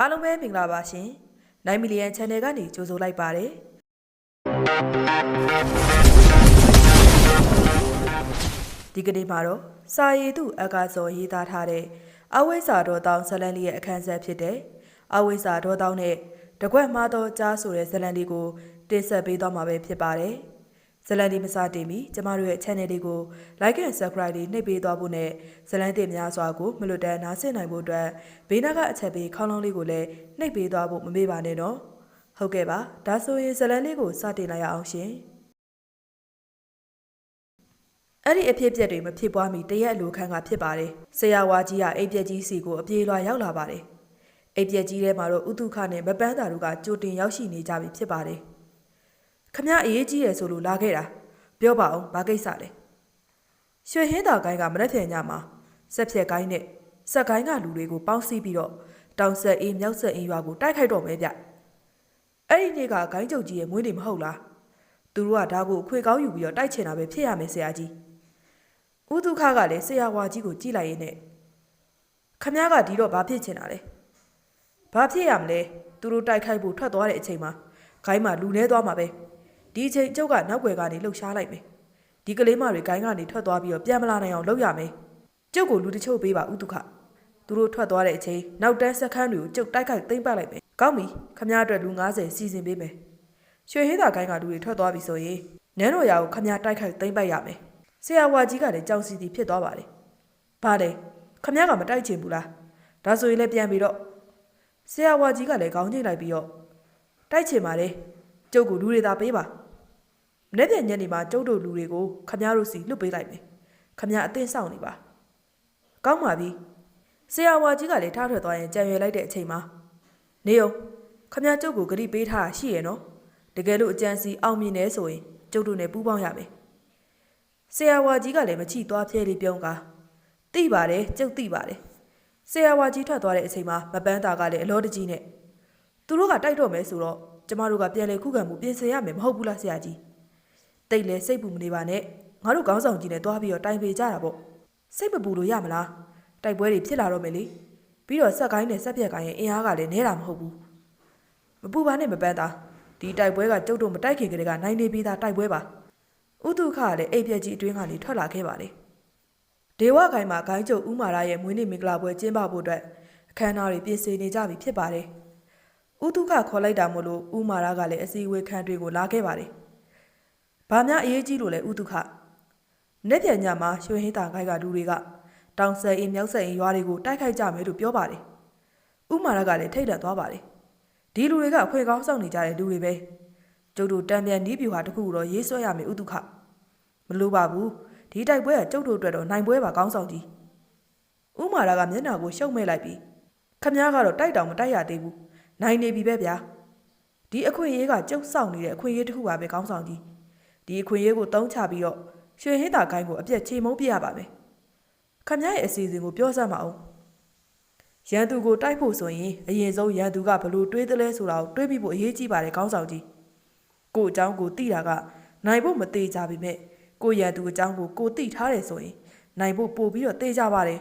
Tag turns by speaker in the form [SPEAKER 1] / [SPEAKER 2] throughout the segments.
[SPEAKER 1] အားလုံးပဲမင်္ဂလာပါရှင်9 million channel ကနေကြိုဆိုလိုက်ပါတယ်ဒီကနေ့မှာတော့စာရည်သူအကာစောရေးသားထားတဲ့အဝိဇ္ဇာတော်တောင်းဇလန်လေးရဲ့အခန်းဆက်ဖြစ်တဲ့အဝိဇ္ဇာတော်တောင်းနဲ့တကွက်မှားသောကြားဆိုတဲ့ဇလန်လေးကိုတင်ဆက်ပေးသွားမှာပဲဖြစ်ပါတယ် ဇလန်လေးမစတင်မီကျမတို့ရဲ့ channel လေးကို like and subscribe လေးနှိပ်ပေးသွားဖို့နဲ့ဇလန်တင်များစွာကိုမလွတ်တမ်းနားဆင်နိုင်ဖို့အတွက်ဘေးနားကအချက်ပေးခေါင်းလုံးလေးကိုလည်းနှိပ်ပေးသွားဖို့မမေ့ပါနဲ့နော်ဟုတ်ကဲ့ပါဒါဆိုရင်ဇလန်လေးကိုစတင်လိုက်ရအောင်ရှင်အဲ့ဒီအဖြစ်အပျက်တွေမဖြစ်ပွားမီတရက်အလိုခန်းကဖြစ်ပါတယ်ဆရာဝါကြီးကအိပ်ပျက်ကြီးစီကိုအပြေးလွှာရောက်လာပါတယ်အိပ်ပျက်ကြီးထဲမှာတော့ဥတုခနဲ့မပန်းတာတို့ကကြိုတင်ရောက်ရှိနေကြပြီဖြစ်ပါတယ် ခမအရေးကြီးရယ်ဆိုလို့လာခဲ့တာပြောပါအောင်ဘာကိစ္စလဲရွှေဟင်းတာကိုင်းကမရက်ဖြန်ညမှာဆက်ဖြက်ကိုင်းနဲ့ဆက်ကိုင်းကလူတွေကိုပေါင်းစည်းပြီးတော့တောင်ဆက်အေးမြောက်ဆက်အေးရွာကိုတိုက်ခိုက်တော့မယ်ဗျအဲ့ဒီနေ့ကဂိုင်းကျုပ်ကြီးရဲ့မွေးနေ့မဟုတ်လားသူတို့ကဒါကိုအခွေကောင်းယူပြီးတော့တိုက်ချင်တာပဲဖြစ်ရမယ်ဆရာကြီးဥဒုခကလည်းဆရာဝါကြီးကိုကြည့်လိုက်ရင်းနဲ့ခမကဒီတော့ဘာဖြစ်ချင်တာလဲဘာဖြစ်ရမလဲသူတို့တိုက်ခိုက်ဖို့ထွက်သွားတဲ့အချိန်မှာဂိုင်းမှာလူနေသွားမှာပဲ ဒီအချိန်ကျုပ်ကနောက်ွယ်ကနေလှုပ်ရှားလိုက်မယ်ဒီကလေးမတွေဂိုင်းကနေထွက်သွားပြီးတော့ပြန်မလာနိုင်အောင်လုပ်ရမယ်ကျုပ်ကိုလူတချို့ပေးပါဥဒုခသူတို့ထွက်သွားတဲ့အချိန်နောက်တန်းစက္ကန့်တွေကိုကျုပ်တိုက်ခိုက်သိမ့်ပတ်လိုက်မယ်ကောင်းပြီခမအတွက်လူ90စီစဉ်ပေးမယ်ရွှေဟင်းသာဂိုင်းကလူတွေထွက်သွားပြီဆိုရင်နန်းတော်ရာကိုခမတိုက်ခိုက်သိမ့်ပတ်ရမယ်ဆရာဝါကြီးကလည်းကြောက်စီစီဖြစ်သွားပါတယ်ဘာလဲခမကမတိုက်ချင်ဘူးလားဒါဆိုရင်လည်းပြန်ပြီးတော့ဆရာဝါကြီးကလည်းခေါင်းချိန်လိုက်ပြီးတော့တိုက်ချင်ပါတယ်ကျုပ်ကလူတွေသာပေးပါ မနေ့ပြန်ညနေမှာကျုပ်တို့လူတွေကိုခမတို့စီလွတ်ပေးလိုက်မယ်ခမအသင်းဆောင်နေပါကောင်းပါပြီဆရာဝါကြီးကလည်းထားထွက်သွားရင်ကြံရွယ်လိုက်တဲ့အချိန်မှာနေအောင်ခမကျုပ်ကိုဂရိပေးထားတာရှိရဲ့နော်တကယ်လို့အကြံစီအောင်မြင်နေဆိုရင်ကျုပ်တို့နဲ့ပူးပေါင်းရမယ်ဆရာဝါကြီးကလည်းမချိသွားဖြဲလေးပြုံးကာတိပါတယ်ကျုပ်တိပါတယ်ဆရာဝါကြီးထွက်သွားတဲ့အချိန်မှာမပန်းတာကလည်းအလောတကြီးနဲ့သူတို့ကတိုက်တော့မယ်ဆိုတော့ကျမတို့ကပြန်လေခုခံမှုပြင်ဆင်ရမယ်မဟုတ်ဘူးလားဆရာကြီး တိတ်လဲစိတ်ပူမနေပါနဲ့ငါတို့ခေါင်းဆောင်ကြီးနဲ့တွားပြီးတော့တိုင်ပေကြတာပေါ့စိတ်မပူလို့ရမလားတိုက်ပွဲတွေဖြစ်လာတော့မယ်လေပြီးတော့ဆက်ကိုင်းနဲ့ဆက်ပြက်ကိုင်းရဲ့အင်အားကလည်းနဲတာမဟုတ်ဘူးမပူပါနဲ့မပန်းတာဒီတိုက်ပွဲကကျုပ်တို့မတိုက်ခင်ကလေးကနိုင်နေပြီးသားတိုက်ပွဲပါဥတုခကလည်းအိပ်ပြက်ကြီးအတွင်းကနေထွက်လာခဲ့ပါလေဒေဝခိုင်မှာဂိုင်းကျုပ်ဥမာရရဲ့မွေးနေ့မင်္ဂလာပွဲကျင်းပဖို့အတွက်အခမ်းအနားတွေပြင်ဆင်နေကြပြီဖြစ်ပါတယ်ဥတုခခေါ်လိုက်တာမို့လို့ဥမာရကလည်းအစည်းအဝေးခန်းတွေကိုလာခဲ့ပါတယ် ဘာများအရေးကြီးလို့လဲဥတုခနေ့ပြန်ညမှာရွှေဟင်းတာခိုင်ကလူတွေကတောင်ဆယ်အင်းမြောက်ဆယ်အင်းရွာတွေကိုတိုက်ခိုက်ကြမယ်လို့ပြောပါတယ်ဥမာရကလည်းထိတ်လန့်သွားပါတယ်ဒီလူတွေကခွေကောင်းဆောင်နေကြတဲ့လူတွေပဲကျုပ်တို့တံပြန်နီးပြူဟာတခုတော့ရေးဆွဲရမယ်ဥတုခမလိုပါဘူးဒီတိုက်ပွဲကကျုပ်တို့အတွက်တော့နိုင်ပွဲပါကောင်းဆောင်ကြီးဥမာရာကမျက်နှာကိုရှုံမဲ့လိုက်ပြီးခမည်းကတော့တိုက်တောင်မတိုက်ရသေးဘူးနိုင်နေပြီပဲဗျာဒီအခွင့်အရေးကကျုပ်ဆောင်နေတဲ့အခွင့်အရေးတစ်ခုပါပဲကောင်းဆောင်ကြီး ဒီအခွင့်အရေးကိုတုံးချပြီးတော့ရွှေဟင်းသာကိုင်းကိုအပြက်ချေမုန်းပြရပါမယ်ခမည်းရဲ့အစီအစဉ်ကိုပြောစမ်းပါအောင်ရန်သူကိုတိုက်ဖို့ဆိုရင်အရင်ဆုံးရန်သူကဘလို့တွေးသလဲဆိုတာကိုတွေးပြီးဖို့အရေးကြီးပါတယ်ကောင်းဆောင်ကြီးကို့အကြောင်းကိုသိတာကနိုင်ဖို့မသေးကြပေမဲ့ကိုရန်သူအကြောင်းကိုကိုသိထားတယ်ဆိုရင်နိုင်ဖို့ပို့ပြီးတော့သိကြပါတယ်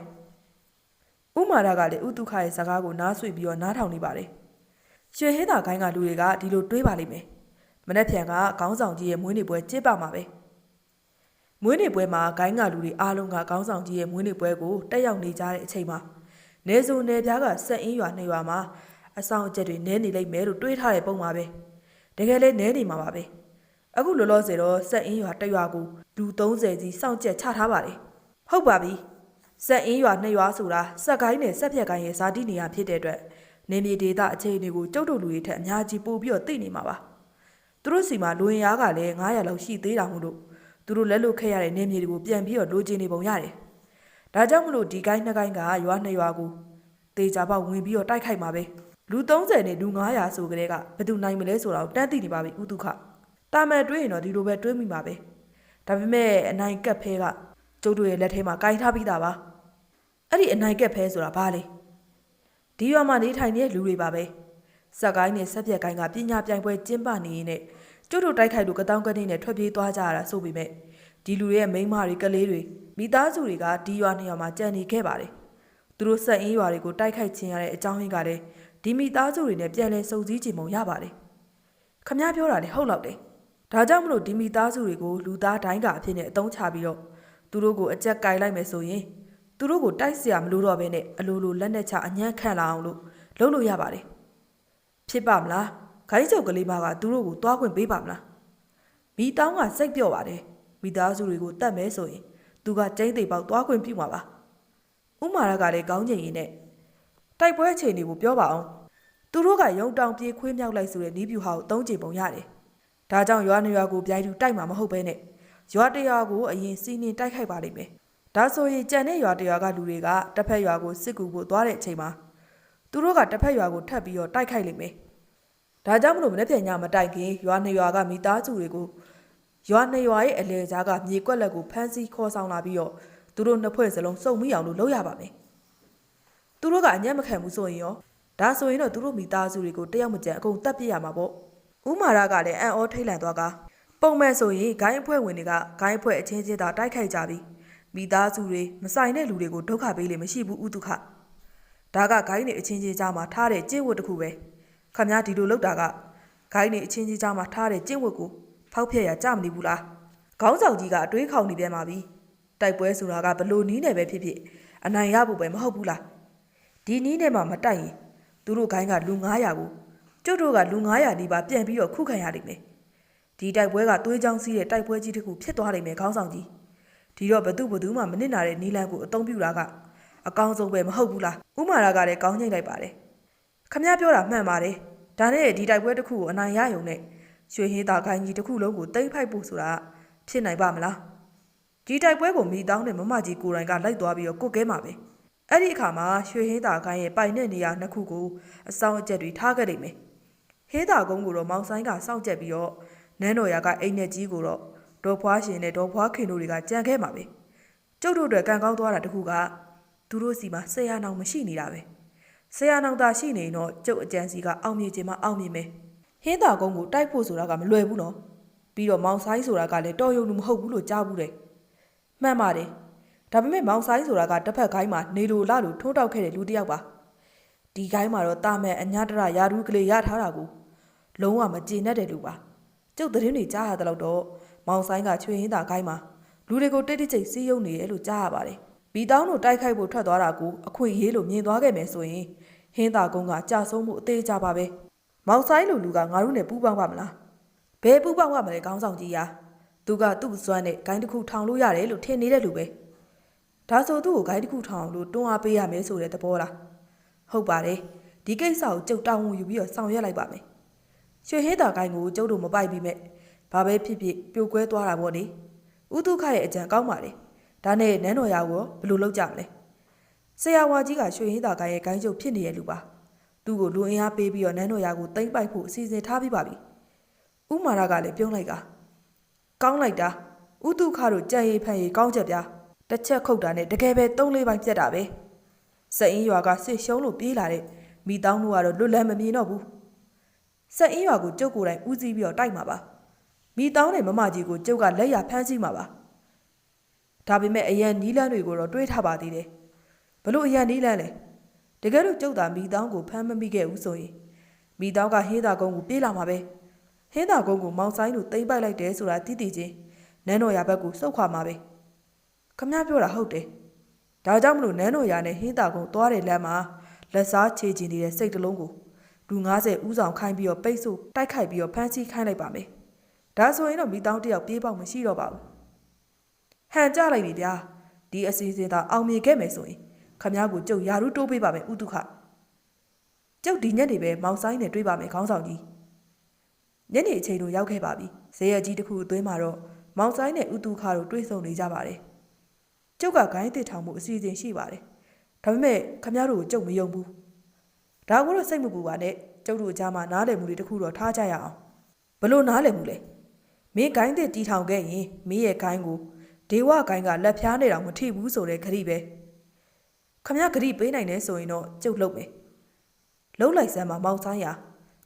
[SPEAKER 1] ဥမာရကလည်းဥတုခရဲ့စကားကိုနားဆွေပြီးတော့နားထောင်နေပါတယ်ရွှေဟင်းသာကိုင်းကလူတွေကဒီလိုတွေးပါလိမ့်မယ် မနေ့ဖြန်ကခေါင်းဆောင်ကြီးရဲ့မွေးနေ့ပွဲကျင်းပမှာပဲမွေးနေ့ပွဲမှာဂိုင်းကလူတွေအားလုံးကခေါင်းဆောင်ကြီးရဲ့မွေးနေ့ပွဲကိုတက်ရောက်နေကြတဲ့အချိန်မှာနေစုံနေပြားကစက်အင်းရွာနှစ်ရွာမှာအဆောင်အကျက်တွေနဲနေလိမ့်မယ်လို့တွေးထားတဲ့ပုံပါပဲတကယ်လဲနဲနေမှာပါပဲအခုလောလောဆယ်တော့စက်အင်းရွာတစ်ရွာကိုလူ30ကြီးစောင့်ကြက်ချထားပါတယ်ဟုတ်ပါပြီစက်အင်းရွာနှစ်ရွာဆိုတာစက်ကိုင်းနဲ့စက်ဖြက်ကိုင်းရဲ့ဇာတိနေရာဖြစ်တဲ့အတွက်နေမြေဒေသအခြေအနေကိုကျုပ်တို့လူတွေထက်အများကြီးပို့ပြီးတော့သိနေမှာပါ သူတို့စီမှာလူရင်ရားကလည်း900လောက်ရှိသေးတာမို့လို့သူတို့လက်လွတ်ခဲ့ရတဲ့နေမြေတွေကိုပြန်ပြီးတော့လိုချင်နေပုံရတယ်ဒါကြောင့်မလို့ဒီကိုင်းနှစ်ကိုင်းကရွာနှစ်ရွာကိုတေချာပေါက်ဝင်ပြီးတော့တိုက်ခိုက်မှာပဲလူ30နဲ့လူ900ဆိုကြတဲ့ကဘယ်သူနိုင်မလဲဆိုတာကိုတန်းသိနေပါပြီဥတုခတာမဲ့တွေးရင်တော့ဒီလိုပဲတွေးမိမှာပဲဒါပေမဲ့အနိုင်ကက်ဖဲကကျုပ်တို့ရဲ့လက်ထဲမှာကင်ထားပြီးသားပါအဲ့ဒီအနိုင်ကက်ဖဲဆိုတာဘာလဲဒီရွာမှာနေထိုင်နေတဲ့လူတွေပါပဲ စက်ကိုင်းနဲ့ဆက်ပြက်ကိုင်းကပညာပြိုင်ပွဲကျင်းပနေရင်နဲ့ကျွတ်တို့တိုက်ခိုက်လို့ကတောင်းကနေနဲ့ထွက်ပြေးသွားကြရတာဆိုပေမဲ့ဒီလူတွေရဲ့မိန်းမတွေကလေးတွေမိသားစုတွေကဒီရွာနှစ်ရွာမှာကြံနေခဲ့ပါတယ်။သူတို့ဆက်အင်းရွာတွေကိုတိုက်ခိုက်ခြင်းရတဲ့အကြောင်းရင်းကလည်းဒီမိသားစုတွေနဲ့ပြန်လည်စုံစည်းခြင်းပုံရပါတယ်။ခမည်းပြောတာလည်းဟုတ်လောက်တယ်။ဒါကြောင့်မလို့ဒီမိသားစုတွေကိုလူသားတိုင်းကအဖြစ်နဲ့အသုံးချပြီးတော့သူတို့ကိုအကြက်ကင်လိုက်မယ်ဆိုရင်သူတို့ကိုတိုက်စရာမလိုတော့ဘဲနဲ့အလိုလိုလက်နက်ချအညံ့ခံလာအောင်လို့လုပ်လို့ရပါတယ် ဖြစ်ပါမလားခိုင်းချုပ်ကလေးမကသူတို့ကိုတွားခွင့်ပေးပါမလားမိတောင်းကစိတ်ပြော့ပါတယ်မိသားစုတွေကိုတတ်မဲဆိုရင်သူကကျိန်းသိပေါက်တွားခွင့်ပြုမှာပါဥမာရကလည်းကောင်းချင်ရင်နဲ့တိုက်ပွဲချိန်တွေကိုပြောပါအောင်သူတို့ကရုံတောင်ပြေးခွေးမြောက်လိုက်ဆိုတဲ့နီးပြူဟာကိုသုံးချေပုံရတယ်ဒါကြောင့်ရွာနေရွာကိုပြိုင်သူတိုက်မှာမဟုတ်ဘဲနဲ့ရွာတရွာကိုအရင်စီးနင်းတိုက်ခိုက်ပါလိမ့်မယ်ဒါဆိုရင်ကြံတဲ့ရွာတရွာကလူတွေကတစ်ဖက်ရွာကိုစစ်ကူဖို့သွားတဲ့အချိန်မှာသူတို့ကတစ်ဖက်ရွာကိုထပ်ပြီးတော့တိုက်ခိုက်လိမ့်မယ် ဒါကြောင့်မလို့မနေ့ပြန်ညမတိုက်ခင်ရွာနေရွာကမိသားစုတွေကိုရွာနေရွာရဲ့အလဲကြားကမြေကွက်လက်ကိုဖမ်းဆီးခေါ်ဆောင်လာပြီးတော့သူတို့နှစ်ဖွဲ့စလုံးစုံမိအောင်လို့လုပ်ရပါမယ်။သူတို့ကအညံ့မခံဘူးဆိုရင်ရောဒါဆိုရင်တော့သူတို့မိသားစုတွေကိုတယောက်မကြံအကုန်တပ်ပြစ်ရမှာပေါ့။ဥမာရကလည်းအံ့ဩထိတ်လန့်သွားကပုံမဲ့ဆိုရင်ဂိုင်းအဖွဲ့ဝင်တွေကဂိုင်းအဖွဲ့အချင်းချင်းသာတိုက်ခိုက်ကြပြီးမိသားစုတွေမဆိုင်တဲ့လူတွေကိုဒုက္ခပေးလေမရှိဘူးဥတုခ။ဒါကဂိုင်းနေအချင်းချင်းကြားမှာထားတဲ့ကျင့်ဝတ်တစ်ခုပဲ။ ခမများဒီလိုလုပ်တာကဂိုင်းနေအချင်းချင်းကြားမှာထားတဲ့ကျင့်ဝတ်ကိုဖောက်ဖျက်ရကြမနေဘူးလားခေါင်းဆောင်ကြီးကအတွေးခေါင်နေပြန်ပါပြီတိုက်ပွဲဆိုတာကဘလို့နီးနေပဲဖြစ်ဖြစ်အနိုင်ရဖို့ပဲမဟုတ်ဘူးလားဒီနီးနဲ့မှမတိုက်ရင်သူတို့ခိုင်းကလူ900ကိုကျုပ်တို့ကလူ900နီးပါပြန်ပြီးတော့ခုခံရလိမ့်မယ်ဒီတိုက်ပွဲကသွေးချောင်းစီးတဲ့တိုက်ပွဲကြီးတစ်ခုဖြစ်သွားနိုင်မယ်ခေါင်းဆောင်ကြီးဒီတော့ဘသူဘသူမှမနစ်နာတဲ့နီလန်ကိုအသုံးပြုတာကအကောင်းဆုံးပဲမဟုတ်ဘူးလားဥမာရာကလည်းကောင်းညိတ်လိုက်ပါတယ် ခမ ्या ပြောတာမှန်ပါတယ်ဒါနဲ့ဒီတိုက်ပွဲတစ်ခုကိုအနိုင်ရယုံနဲ့ရွှေဟင်းသာခိုင်းကြီးတစ်ခုလုံးကိုတိမ့်ဖိုက်ဖို့ဆိုတာဖြစ်နိုင်ပါမလားဒီတိုက်ပွဲကိုမိတောင်းတဲ့မမကြီးကိုရိုင်ကလိုက်သွားပြီးတော့ကုတ်ကဲမှာပဲအဲ့ဒီအခါမှာရွှေဟင်းသာခိုင်းရဲ့ပိုင်တဲ့နေရာနှစ်ခုကိုအဆောင်အကျက်တွေထားခဲ့လိမ့်မယ်ဟင်းသာကုန်းကိုတော့မောင်ဆိုင်ကစောင့်ကြက်ပြီးတော့နန်းတော်ရာကအိမ်နဲ့ကြီးကိုတော့ဒေါ်ဖွားရှင်နဲ့ဒေါ်ဖွားခင်တို့တွေကကြံခဲ့မှာပဲကျုပ်တို့အတွက်ကံကောင်းသွားတာတခုကသူတို့စီမှာဆရာနောင်မရှိနေတာပဲ ဆရာနောင်သာရှိနေရင်တော့ကျုပ်အကြံစီကအောင်မြင်ခြင်းမအောင်မြင်မယ်ဟင်းသာကုန်းကိုတိုက်ဖို့ဆိုတာကမလွယ်ဘူးနော်ပြီးတော့မောင်ဆိုင်ဆိုတာကလည်းတော်ရုံလူမဟုတ်ဘူးလို့ကြားဘူးတယ်မှန်ပါတယ်ဒါပေမဲ့မောင်ဆိုင်ဆိုတာကတစ်ဖက်ခိုင်းမှာနေလိုလာလို့ထိုးတောက်ခဲ့တဲ့လူတစ်ယောက်ပါဒီခိုင်းမှာတော့တာမဲ့အညာတရယာရူးကလေးရထားတာကိုလုံးဝမကျေနပ်တဲ့လူပါကျုပ်သတင်းတွေကြားရတဲ့လောက်တော့မောင်ဆိုင်ကချွေဟင်းသာခိုင်းမှာလူတွေကိုတိတ်တိတ်ကျိတ်စီးယုံနေတယ်လို့ကြားရပါတယ် ဘီတောင်းတို့တိုက်ခိုက်ဖို့ထွက်သွားတာကိုအခွင့်အရေးလို့မြင်သွားခဲ့မယ်ဆိုရင်ဟင်းသာကုန်းကကြာဆုံးမှုအသေးကြပါပဲမောင်ဆိုင်လူလူကငါတို့နဲ့ပူးပေါင်းပါမလားဘယ်ပူးပေါင်းရမလဲခေါင်းဆောင်ကြီးရာသူကသူ့စွမ်းနဲ့ဂိုင်းတစ်ခုထောင်လို့ရတယ်လို့ထင်နေတဲ့လူပဲဒါဆိုသူ့ကိုဂိုင်းတစ်ခုထောင်အောင်လို့တွန်းအားပေးရမယ်ဆိုတဲ့သဘောလားဟုတ်ပါတယ်ဒီကိစ္စကိုကျုပ်တောင်းဝန်ယူပြီးတော့ဆောင်ရွက်လိုက်ပါမယ်ရွှေဟင်းတာဂိုင်းကိုကျုပ်တို့မပိုက်ပြီးမဲ့ဘာပဲဖြစ်ဖြစ်ပြိုကွဲသွားတာပေါ့လေဥတုခရဲ့အကြံကောင်းပါလေ ဒါနဲ့နန်းတော်ရာကိုဘယ်လိုလုပ်ကြမလဲဆရာဝါကြီးကရွှေဟင်းတာဂိုင်းရဲ့ဂိုင်းကျုပ်ဖြစ်နေတဲ့လူပါသူ့ကိုလူအင်အားပေးပြီးတော့နန်းတော်ရာကိုတိမ့်ပိုက်ဖို့အစီအစဉ်ထားပြီးပါပြီ။ဥမာရကလည်းပြုံးလိုက်ကကောင်းလိုက်တာဥတုခတို့ကြံရည်ဖန်ရည်ကောင်းချက်ပြားတစ်ချက်ခုတ်တာနဲ့တကယ်ပဲသုံးလေးပိုင်းပြတ်တာပဲ။စက်အင်းရွာကစစ်ရှုံးလို့ပြေးလာတဲ့မိတောင်းတို့ကတော့လွတ်လပ်မမြင်တော့ဘူး။စက်အင်းရွာကိုကျုပ်ကိုယ်တိုင်ဦးစီးပြီးတော့တိုက်မှာပါ။မိတောင်းနဲ့မမကြီးကိုကျုပ်ကလက်ရဖမ်းဆီးမှာပါ။ ဒါပေမဲ့အရန်နီးလန်းတွေကိုတော့တွေးထားပါသေးတယ်။ဘလို့အရန်နီးလန်းလဲ။တကယ်လို့ကျုပ်သာမိတောင်းကိုဖမ်းမမိခဲ့ဘူးဆိုရင်မိတောင်းကဟင်းသာကုန်းကိုပြေးလာမှာပဲဟင်းသာကုန်းကိုမောင်ဆိုင်လို့တိမ့်ပိုက်လိုက်တယ်ဆိုတာသိသိချင်းနန်းတော်ရဘက်ကိုစုတ်ခွာမှာပဲခမပြောတာဟုတ်တယ်ဒါကြောင့်မလို့နန်းတော်ရနဲ့ဟင်းသာကုန်းသွားတဲ့လမ်းမှာလက်စားချေချင်နေတဲ့စိတ်တလုံးကိုလူ90ဦးဆောင်ခိုင်းပြီးတော့ပိတ်ဆို့တိုက်ခိုက်ပြီးတော့ဖမ်းဆီးခိုင်းလိုက်ပါမယ်ဒါဆိုရင်တော့မိတောင်းတယောက်ပြေးပေါက်မရှိတော့ပါဘူး ဟန်ကြလိုက်ပြီဗျာဒီအစီအစဉ်သာအောင်မြင်ခဲ့မယ်ဆိုရင်ခမ ्या ကိုကျုပ်ယာရုတိုးပေးပါမယ်ဥတုခကျုပ်ဒီညနေပဲမောင်ဆိုင်နဲ့တွေ့ပါမယ်ခေါင်းဆောင်ကြီးညနေအချိန်တို့ရောက်ခဲ့ပါပြီဇေယျကြီးတစ်ခုအတွင်းမှာတော့မောင်ဆိုင်နဲ့ဥတုခတို့တွေ့ဆုံနေကြပါတယ်ကျုပ်ကဂိုင်းတစ်ထောင်မှုအစီအစဉ်ရှိပါတယ်ဒါပေမဲ့ခမ ्या တို့ကိုကျုပ်မယုံဘူးဒါကိုတော့စိတ်မပူပါနဲ့ကျုပ်တို့အကြားမှာနားလည်မှုတွေတစ်ခုတော့ထားကြရအောင်ဘလို့နားလည်မှုလဲမင်းဂိုင်းတစ်တီထောင်ခဲ့ရင်မင်းရဲ့ဂိုင်းကို ဒေဝဂိုင်းကလက်ဖျားနေတော့မထိဘူးဆိုတဲ့ခရီးပဲခမရဂရိပေးနိုင်တယ်ဆိုရင်တော့ကျုပ်လုပ်မယ်လှုပ်လိုက်စမ်းမှာမောင်ဆိုင်ရ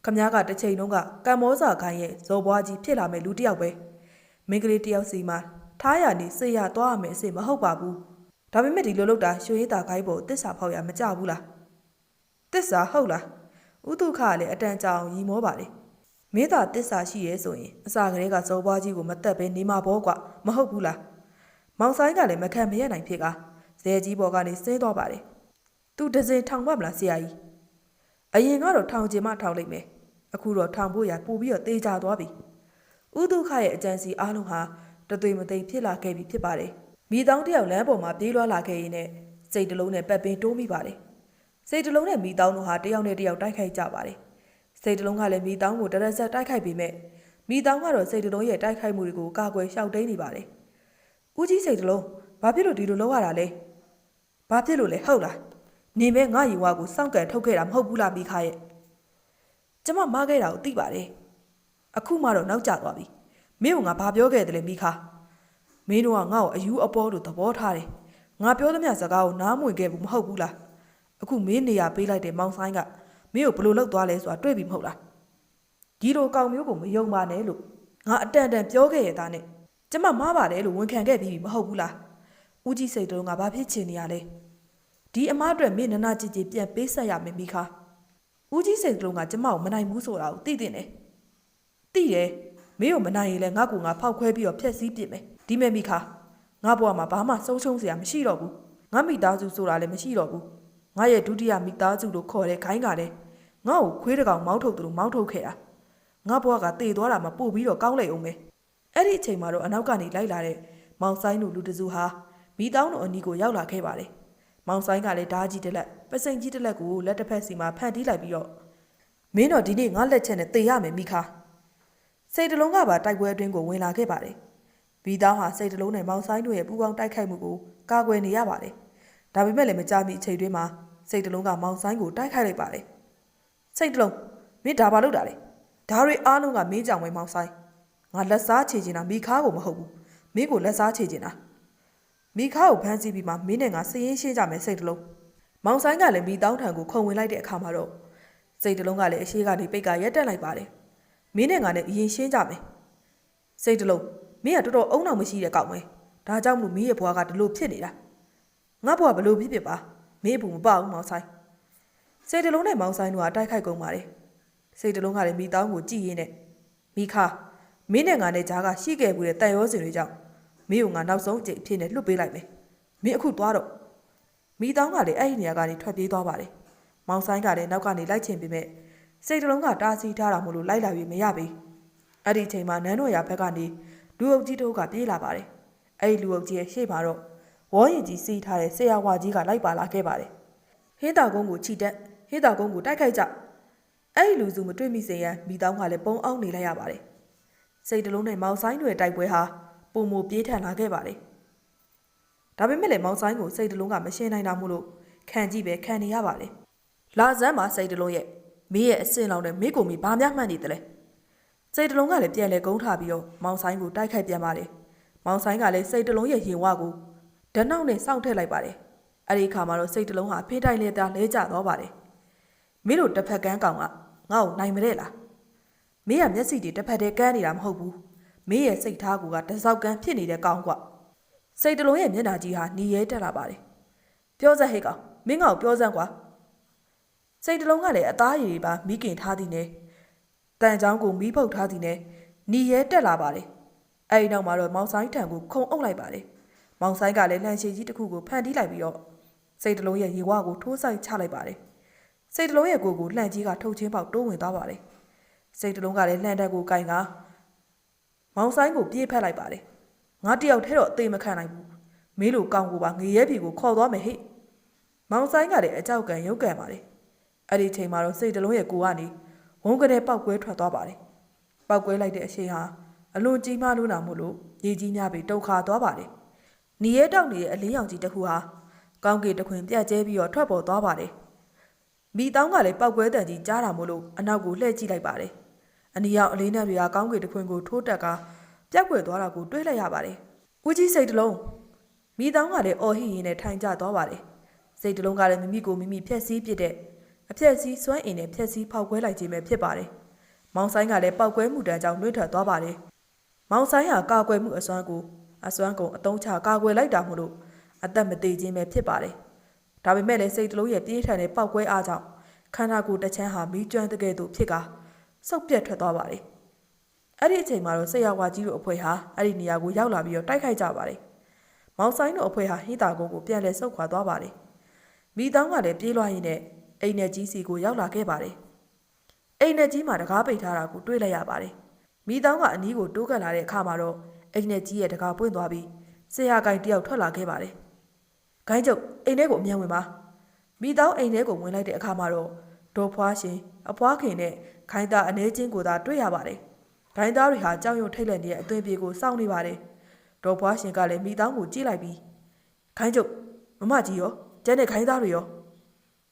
[SPEAKER 1] ခမရကတစ်ချိန်လုံးကကံမောစာခိုင်းရဲ့ဇော်ဘွားကြီးဖြစ်လာမဲ့လူတစ်ယောက်ပဲမင်းကလေးတစ်ယောက်စီမှာထားရနေစေရသွားရမယ်အစ်မဟုတ်ပါဘူးဒါပေမဲ့ဒီလိုလုပ်တာရွှေရည်တာခိုင်းဖို့တစ္ဆာဖောက်ရမကြဘူးလားတစ္ဆာဟုတ်လားဥတုခကလည်းအတန်ကြာအောင်ရီမောပါလေမင်းသာတစ္ဆာရှိရဲဆိုရင်အစာကလေးကစောပွားကြီးကိုမတက်ပဲနေမှာပေါ့ကွာမဟုတ်ဘူးလား မောင်ဆိုင်ကလည်းမခံမရနိုင်ဖြစ်ကဇဲကြီးဘော်ကနေဆင်းသွားပါတယ်သူဒဇင်ထောင်ပါမလားဆရာကြီးအရင်ကတော့ထောင်ကျင်မှထောင်လိုက်မယ်အခုတော့ထောင်ဖို့ရပို့ပြီးတော့တေးကြသွားပြီဥတုခရဲ့အကြံစီအားလုံးဟာတသွေမသိမ်ဖြစ်လာခဲ့ပြီဖြစ်ပါတယ်မိတောင်းတယောက်လမ်းပေါ်မှာပြေးလွှားလာခဲ့ရင်နဲ့စိတ်တလုံးနဲ့ပတ်ပင်တိုးမိပါတယ်စိတ်တလုံးနဲ့မိတောင်းတို့ဟာတယောက်နဲ့တယောက်တိုက်ခိုက်ကြပါတယ်။စိတ်တလုံးကလည်းမိတောင်းကိုတရက်ဆက်တိုက်ခိုက်ပေမဲ့မိတောင်းကတော့စိတ်တလုံးရဲ့တိုက်ခိုက်မှုတွေကိုကာကွယ်ရှောက်တိန်နေပါတယ်။ ဦးကြီးစိတ်တလုံးဘာဖြစ်လို့ဒီလိုလုပ်ရတာလဲ။ဘာဖြစ်လို့လဲဟုတ်လား။နေမဲ့ငါယူဝါကိုစောင့်ကန်ထုတ်ခဲ့တာမဟုတ်ဘူးလားမိခါရဲ့။ကျမမားခဲ့တာကိုသိပါတယ်။အခုမှတော့နောက်ကျသွားပြီ။မင်းကငါဘာပြောခဲ့တယ်လဲမိခါ။မင်းတို့ကငါ့ကိုအယူအပေါ်လို့သဘောထားတယ်။ငါပြောသမျှစကားကိုနားမဝင်ခဲ့ဘူးမဟုတ်ဘူးလား။အခုမင်းနေရပေးလိုက်တဲ့မောင်ဆိုင်ကမင်းကိုဘယ်လိုလုပ်သွားလဲဆိုတာတွေ့ပြီမဟုတ်လားဒီလိုကောင်မျိုးကိုမယုံပါနဲ့လို့ငါအတန်တန်ပြောခဲ့ရတာနဲ့ ကျမမားပါတယ်လို့ဝန်ခံခဲ့ပြီးပြီမဟုတ်ဘူးလားဦးကြီးစိတ်တုံးကဘာဖြစ်ချင်နေရလဲဒီအမားအတွက်မင်းနနာကြည်ကြည်ပြန်ပေးဆက်ရမယ်မိခါဦးကြီးစိတ်တုံးကကျမကိုမနိုင်ဘူးဆိုတာကိုသိသိနေသိတယ်မင်းကိုမနိုင်ရင်လည်းငါ့ကိုငါဖောက်ခွဲပြီးတော့ဖျက်ဆီးပစ်မယ်ဒီမဲ့မိခါငါဘဝမှာဘာမှဆုံးရှုံးစရာမရှိတော့ဘူးငါမိသားစုဆိုတာလည်းမရှိတော့ဘူးငါရဲ့ဒုတိယမိသားစုလို့ခေါ်တဲ့ခိုင်းကလည်းငါ့ကိုခွေးတကောင်မောင်းထုတ်သူလို့မောင်းထုတ်ခဲ့တာငါဘွားကတေသွားတာမှပို့ပြီးတော့ကောင်းလိုက်အောင်ပဲ အဲ့ဒီအချိန်မှာတော့အနောက်ကနေလိုက်လာတဲ့မောင်ဆိုင်တို့လူတစုဟာမိတောင်းတို့အနီးကိုရောက်လာခဲ့ပါတယ်မောင်ဆိုင်ကလည်းဓာကြီးတစ်လက်ပစိန်ကြီးတစ်လက်ကိုလက်တစ်ဖက်စီမှာဖန်တီးလိုက်ပြီးတော့မင်းတော့ဒီနေ့ငါလက်ချက်နဲ့တေရမယ်မိခါစိတ်တလုံးကပါတိုက်ပွဲအတွင်းကိုဝင်လာခဲ့ပါတယ်မိတောင်းဟာစိတ်တလုံးနဲ့မောင်ဆိုင်တို့ရဲ့ပူးပေါင်းတိုက်ခိုက်မှုကိုကာကွယ်နေရပါတယ်ဒါပေမဲ့လည်းမကြမီအချိန်တွင်းမှာစိတ်တလုံးကမောင်ဆိုင်ကိုတိုက်ခိုက်လိုက်ပါတယ်။စိတ်တလုံးမင်းဒါဘာလုပ်တာလဲ။ဒါတွေအားလုံးကမင်းကြောင့်ပဲမောင်ဆိုင်။ ငါလက်စားချေချင်တာမိခါကိုမဟုတ်ဘူး။မင်းကိုလက်စားချေချင်တာ။မိခါကိုဖမ်းဆီးပြီးမှမင်းနဲ့ငါစည်ရင်းရှင်းကြမယ်စိတ်တလုံး။မောင်ဆိုင်ကလည်းမိတောင်းထံကိုခုံဝင်လိုက်တဲ့အခါမှာတော့စိတ်တလုံးကလည်းအရှိကနေပိတ်ကရက်တက်လိုက်ပါတယ်။မင်းနဲ့ငါနဲ့အရင်ရှင်းကြမယ်။စိတ်တလုံးမင်းကတော်တော်အုံနောက်မရှိတဲ့ကောင်ပဲ။ဒါကြောင့်မလို့မင်းရဲ့ဘွားကဒီလိုဖြစ်နေတာ။ငါဘွားဘလို့ဖြစ်ဖြစ်ပါမင်းအပူမပေါ့ဘူးမောင်ဆိုင်စိတ်တလုံးနဲ့မောင်ဆိုင်တို့ကတိုက်ခိုက်ကုန်ပါတယ်စိတ်တလုံးကလည်းမိတောင်းကိုကြည်ရင်းနဲ့မိခါ မင်းနဲ့ငါနဲ့ကြားကရှိခဲ့ဘူးတဲ့တန်ရောစင်တွေကြောင့်မင်းကငါနောက်ဆုံးအချိန်အဖြစ်နဲ့လွတ်ပေးလိုက်မယ်မင်းအခုသွားတော့မိတောင်းကလည်းအဲ့ဒီနေရာကနေထွက်ပြေးသွားပါတယ်မောင်ဆိုင်ကလည်းနောက်ကနေလိုက်ချင်ပေမဲ့စိတ်တလုံးကတားဆီးထားတာမို့လို့လိုက်လာပြီးမရပေအဲ့ဒီအချိန်မှာနန်းတော်ရဘက်ကနေလူအုပ်ကြီးတို့ကပြေးလာပါတယ်အဲ့ဒီလူအုပ်ကြီးရဲ့ရှေ့မှာတော့ဝေါ်ရင်ကြီးစီးထားတဲ့ဆရာဝါကြီးကလိုက်ပါလာခဲ့ပါတယ်။ဟင်းတာကုန်းကိုခြိတက်ဟင်းတာကုန်းကိုတိုက်ခိုက်ကြ။အဲ့ဒီလူစုမတွေ့မိစေရန်မိတောင်းကလည်းပုံအောင်နေလိုက်ရပါတယ်။ စိတ်တလုံးနဲ့မောင်ဆိုင်တွေတိုက်ပွဲဟာပုံမပြေးထန်လာခဲ့ပါတယ်။ဒါပေမဲ့လည်းမောင်ဆိုင်ကိုစိတ်တလုံးကမရှင်းနိုင်တာမို့လို့ခံကြည့်ပဲခံနေရပါတယ်။လာဇန်းမှာစိတ်တလုံးရဲ့မင်းရဲ့အစင်လောင်တဲ့မိကိုမီဘာများမှတ်နေတယ်လဲ။စိတ်တလုံးကလည်းပြန်လဲကုန်းထားပြီးတော့မောင်ဆိုင်ကိုတိုက်ခိုက်ပြန်ပါတယ်။မောင်ဆိုင်ကလည်းစိတ်တလုံးရဲ့ရင်ဝကိုဓာတ်နောက်နဲ့စောင့်ထည့်လိုက်ပါတယ်။အဲ့ဒီအခါမှာတော့စိတ်တစ်လုံးဟာဖေးတိုက်လေသားလဲကျသွားပါတယ်။မင်းတို့တစ်ဖက်ကန်းကောင်ကငါ့ကိုနိုင်မတဲ့လား။ မင်းကမျက်စိတွေတစ်ဖက်တည်းကန်းနေတာမဟုတ်ဘူး။မင်းရဲ့စိတ်ထားကတစောက်ကန်းဖြစ်နေတဲ့ကောင်ကွ။စိတ်တစ်လုံးရဲ့မျက်နှာကြီးဟာညီရဲတက်လာပါတယ်။ပြောစက်ဟဲ့ကောင်မင်းငါ့ကိုပြောစမ်းကွာ။စိတ်တစ်လုံးကလည်းအသားရည်တွေပါမိခင်ထားသည်နဲ့တန်ချောင်းကိုမီးပုတ်ထားသည်နဲ့ညီရဲတက်လာပါတယ်။အဲ့ဒီနောက်မှာတော့မောင်ဆိုင်ထံကိုခုံအုပ်လိုက်ပါတယ်။မောင်ဆိုင်ကလည်းလှန်ရှည်ကြီးတစ်ခုကိုဖန်တီးလိုက်ပြီးတော့စိတ်တလုံးရဲ့ရေဝါကိုထိုးဆိုင်ချလိုက်ပါတယ်စိတ်တလုံးရဲ့ကိုယ်ကိုလှန်ကြီးကထုတ်ချင်းပေါက်တိုးဝင်သွားပါတယ် စိတ်တလုံးကလည်းလှန်တက်ကိုကင်ကမောင်ဆိုင်ကိုပြေးဖက်လိုက်ပါတယ်ငါတယောက်ထဲတော့အသေးမခံနိုင်ဘူးမင်းလိုကောင်းကိုပါငရေပြီကိုခေါ်သွားမယ်ဟိမောင်ဆိုင်ကလည်းအကြောက်ကန်ရုပ်ကန်ပါတယ်အဲ့ဒီချိန်မှာတော့စိတ်တလုံးရဲ့ကိုကနေဝုန်းကလေးပောက်ကွဲထွက်သွားပါတယ်ပောက်ကွဲလိုက်တဲ့အချိန်ဟာအလွန်ကြီးမားလို့နာမို့လို့ရေကြီးများပြီးတုန်ခါသွားပါတယ်နီရဲတောက်နေတဲ့အလင်းရောင်ကြီးတစ်ခုဟာကောင်းကင်တစ်ခွင်ပြက်ကျဲပြီးတော့ထွက်ပေါ်သွားပါတယ်။မိတောင်းကလည်းပောက်ကွဲတန်ကြီးကြားတာမို့လို့အနောက်ကိုလှည့်ကြည့်လိုက်ပါတယ်။ အနီရောက်အလေးနဲ့တွေကကောင်းကင်တစ်ခွင်ကိုထိုးတက်ကပြက်ကွယ်သွားတာကိုတွေးလိုက်ရပါတယ်။ဦးကြီးစိတ်တလုံးမိတောင်းကလည်းအော်ဟစ်ရင်းနဲ့ထိုင်ကျသွားပါတယ်။စိတ်တလုံးကလည်းမိမိကိုမိမိဖြက်စီးပစ်တဲ့အဖြက်စီးစွမ်းအင်နဲ့ဖြက်စီးဖောက်ခွဲလိုက်ခြင်းပဲဖြစ်ပါတယ်။မောင်ဆိုင်ကလည်းပောက်ကွဲမှုတန်းကြောင့်နှွေးထွက်သွားပါတယ်။မောင်ဆိုင်ဟာကာကွယ်မှုအစွမ်းကိုအစွမ်းကုန်အတုံးချကာကွယ်လိုက်တာမို့လို့အသက်မသေးခြင်းပဲဖြစ်ပါတယ်။ဒါပေမဲ့လည်းစိတ်တလုံးရဲ့ပြေးထန်တဲ့ပောက်ကွဲအားကြောင့်ခန္ဓာကိုယ်တစ်ချမ်းဟာမီးကျွမ်းတကယ်သို့ဖြစ်ကာ စုပ်ပြတ်ထွက်သွားပါတယ်အဲ့ဒီအချိန်မှာတော့ဆေးရဝါကြီးတို့အဖွဲ့ဟာအဲ့ဒီနေရာကိုရောက်လာပြီးတော့တိုက်ခိုက်ကြပါတယ်မောင်ဆိုင်တို့အဖွဲ့ဟာဟိတာကုန်းကိုပြန်လဲဆုတ်ခွာသွားပါတယ်မိသားကလည်းပြေးလွှားရင်းနဲ့အိမ်နဲ့ကြီးစီကိုရောက်လာခဲ့ပါတယ်အိမ်နဲ့ကြီးမှာတကားပိတ်ထားတာကိုတွေ့လိုက်ရပါတယ်မိသားကအနီးကိုတိုးကပ်လာတဲ့အခါမှာတော့အိမ်နဲ့ကြီးရဲ့တကားပွင့်သွားပြီးဆေးရကိုင်တယောက်ထွက်လာခဲ့ပါတယ်ဂိုင်းကျုပ်အိမ်ထဲကိုအမြန်ဝင်ပါမိသားအိမ်ထဲကိုဝင်လိုက်တဲ့အခါမှာတော့ဒေါ်ဖွားရှင်အဖွားခင်နဲ့ ခိုင်းသားအနေချင်းကိုသာတွေ့ရပါတယ်။ခိုင်းသားတွေဟာကြောင်ရုံထိတ်လန့်နေတဲ့အသွင်ပြေကိုစောင့်နေပါတယ်။ဒေါ်ဖွားရှင်ကလည်းမိသားကိုကြည့်လိုက်ပြီးခိုင်းကျုပ်မမကြီးရောကျန်တဲ့ခိုင်းသားတွေရော